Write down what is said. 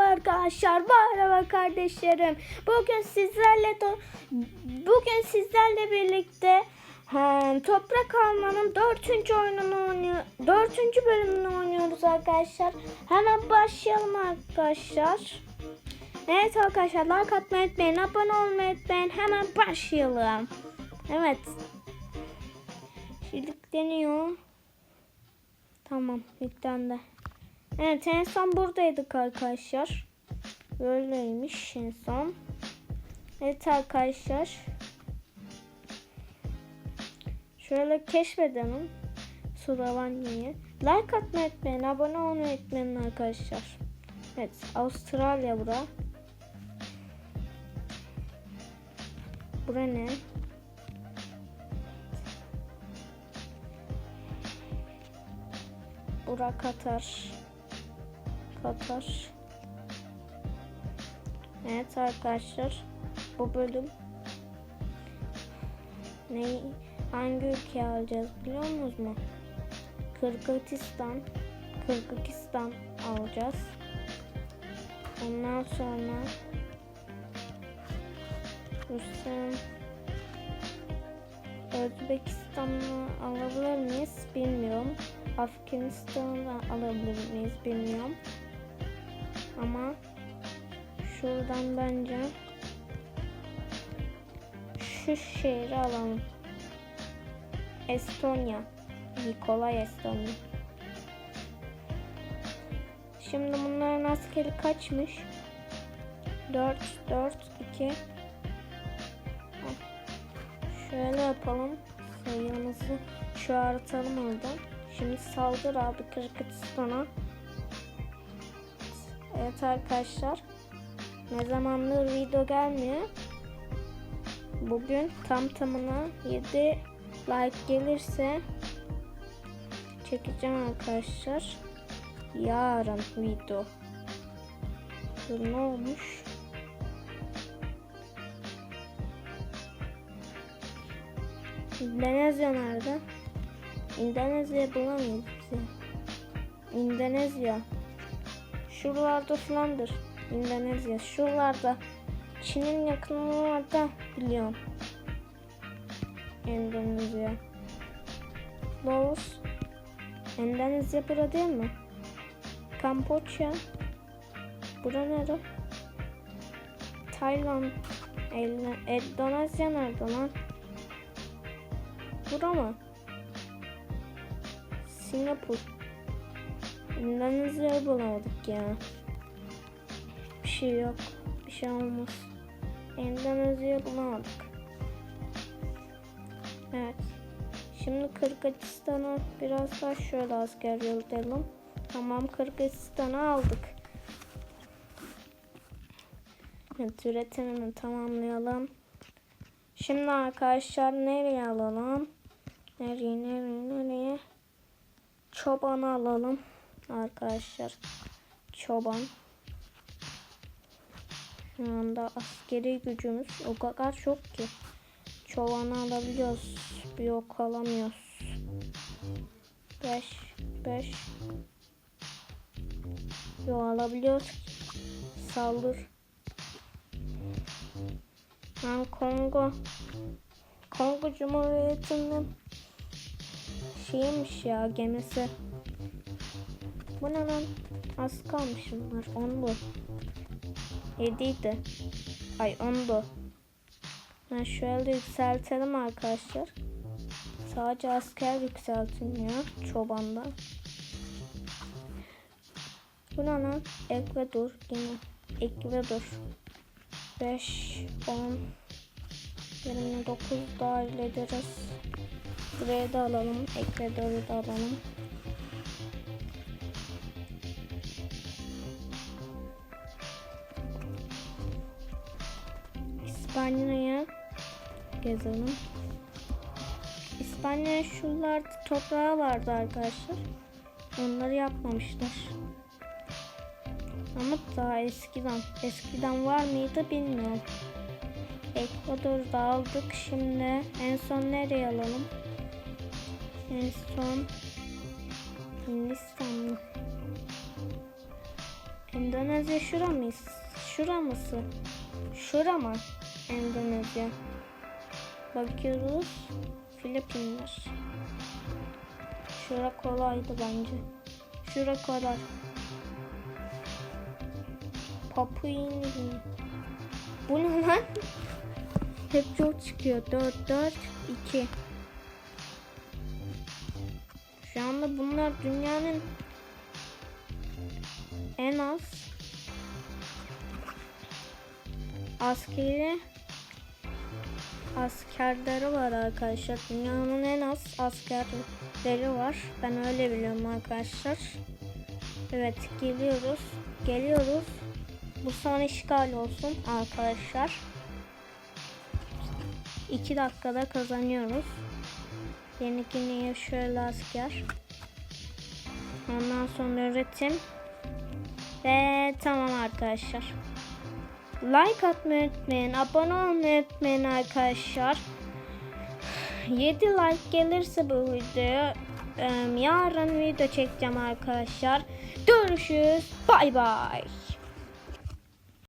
Merhaba arkadaşlar, merhaba kardeşlerim. Bugün sizlerle bugün sizlerle birlikte hem, toprak almanın dördüncü oyununu oynuyor, dördüncü bölümünü oynuyoruz arkadaşlar. Hemen başlayalım arkadaşlar. Evet arkadaşlar like atmayı unutmayın, abone olmayı unutmayın. Hemen başlayalım. Evet. Şimdi deniyor. Tamam yüklendi. Evet en son buradaydık arkadaşlar. Böyleymiş en son. Evet arkadaşlar. Şöyle keşfedelim. Suravanya'yı. Like atmayı unutmayın. Abone olmayı unutmayın arkadaşlar. Evet Avustralya bura. Bura ne? Bura Katar. Katar. Evet arkadaşlar. Bu bölüm ne hangi ülke alacağız biliyor musunuz mu? Kırgızistan. Kırgızistan alacağız. Ondan sonra Rusya Özbekistan'ı alabilir miyiz bilmiyorum. Afganistan'ı alabilir miyiz bilmiyorum. Ama şuradan bence şu şehri alalım. Estonya. Nikolay Estonya. Şimdi bunların askeri kaçmış? 4, 4, 2. Şöyle yapalım. Sayımızı çoğaltalım oradan. Şimdi saldır abi Kırgızistan'a. Evet arkadaşlar. Ne zamandır video gelmiyor. Bugün tam tamına 7 like gelirse çekeceğim arkadaşlar. Yarın video. Dur, ne olmuş? Endonezya nerede? Endonezya bulamayız bizi. Endonezya. Şuralarda falandır. Endonezya. Şuralarda. Çin'in yakınlarda biliyorum. Endonezya. Laos. Endonezya bura değil mi? Kamboçya. Bura nere? Tayland. Endonezya nerede lan? Bura mı? Singapur. Endonezya bulamadık ya. Bir şey yok. Bir şey olmaz. Endonezya bulamadık. Evet. Şimdi Kırgızistan'a biraz daha şöyle asker yollayalım. Tamam Kırgızistan'ı aldık. Evet, üretimini tamamlayalım. Şimdi arkadaşlar nereye alalım? Nereye nereye nereye? Çobanı alalım arkadaşlar. Çoban. Şu anda askeri gücümüz o kadar çok ki. Çobanı alabiliyoruz. Bir yok alamıyoruz. 5 5 Yo alabiliyoruz. Saldır. Ben Kongo Kongo Cumhuriyeti'nin şeymiş ya gemisi. Bu ne lan? Az kalmış bunlar. On bu. Yediydi. Ay on bu. Ben şöyle yükseltelim arkadaşlar. Sadece asker yükseltilmiyor çobandan. Bu ne lan? Ekvador yine. Ekvador. 5, 10, 29 dahil ederiz. Buraya da alalım. Ekvador'u da alalım. İspanya'ya gezelim. İspanya şuralarda toprağı vardı arkadaşlar. Onları yapmamışlar. Ama daha eskiden. Eskiden var mıydı bilmiyorum. Ekvador'da aldık. Şimdi en son nereye alalım? En son Hindistan mı? Endo Endonezya şura mı? Şura mısı? Şura mı? Endonezya. Bakıyoruz. Filipinler. Şura kolaydı bence. Şura kolay. Papua Yeni. Bu ne lan? Hep çok çıkıyor. 4, 4, 2. Şu anda bunlar dünyanın en az askeri askerleri var arkadaşlar. Dünyanın en az askerleri var. Ben öyle biliyorum arkadaşlar. Evet geliyoruz. Geliyoruz. Bu son işgal olsun arkadaşlar. 2 dakikada kazanıyoruz. Yenikini şöyle asker. Ondan sonra üretim. Ve tamam arkadaşlar. Like atmayı unutmayın. Abone olmayı unutmayın arkadaşlar. 7 like gelirse bu videoya yarın video çekeceğim arkadaşlar. Görüşürüz. Bay bay.